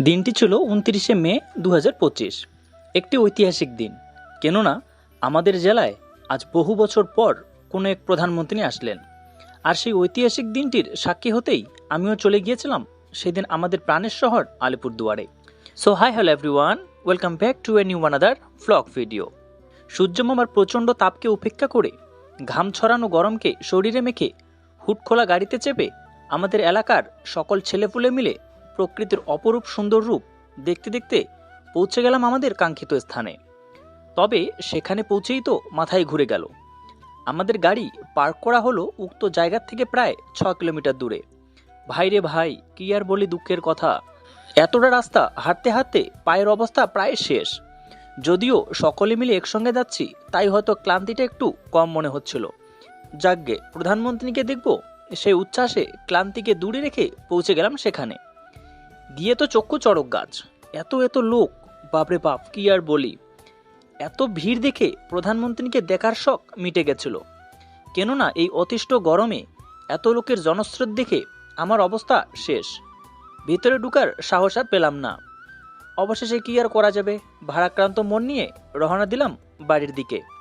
দিনটি ছিল উনত্রিশে মে দু হাজার পঁচিশ। একটি ঐতিহাসিক দিন। কেননা, আমাদের জেলায় আজ বহু বছর পর কোনো এক প্রধানমন্ত্রী আসলেন। আর সেই ঐতিহাসিক দিনটির সাক্ষী হতেই আমিও চলে গিয়েছিলাম সেদিন আমাদের প্রাণের শহর আলিপুরদুয়ারে। So hi hello everyone welcome back to a new another vlog video সূর্যমামার প্রচণ্ড তাপকে উপেক্ষা করে ঘাম ছড়ানো গরমকে শরীরে মেখে হুট খোলা গাড়িতে চেপে আমাদের এলাকার সকল ছেলেপুলে মিলে প্রকৃতির অপরূপ সুন্দর রূপ দেখতে দেখতে পৌঁছে গেলাম আমাদের কাঙ্ক্ষিত স্থানে। তবে সেখানে পৌঁছেই তো মাথায় ঘুরে গেল। আমাদের গাড়ি পার্ক করা হলো উক্ত জায়গার থেকে প্রায় ছ কিলোমিটার দূরে। ভাই রে ভাই, কি আর বলি দুঃখের কথা। এতটা রাস্তা হাঁটতে হাঁটতে পায়ের অবস্থা প্রায় শেষ। যদিও সকলে মিলে একসঙ্গে যাচ্ছি, তাই হয়তো ক্লান্তিটা একটু কম মনে হচ্ছিল। যাকগে প্রধানমন্ত্রীকে দেখব। সেই উচ্ছ্বাসে ক্লান্তিকে দূরে রেখে পৌঁছে গেলাম সেখানে। গিয়ে তো চক্ষু চড়ক গাছ। এত এত লোক, বাপরে বাপ, কি আর বলি। এত ভিড় দেখে প্রধানমন্ত্রীকে দেখার শখ মিটে গেছিল। কেননা এই অতিষ্ঠ গরমে এত লোকের জনস্রোত দেখে আমার অবস্থা শেষ। ভিতরে ঢুকার সাহস আর পেলাম না। অবশেষে কি আর করা যাবে? ভাড়াক্রান্ত মন নিয়ে রওনা দিলাম বাড়ির দিকে।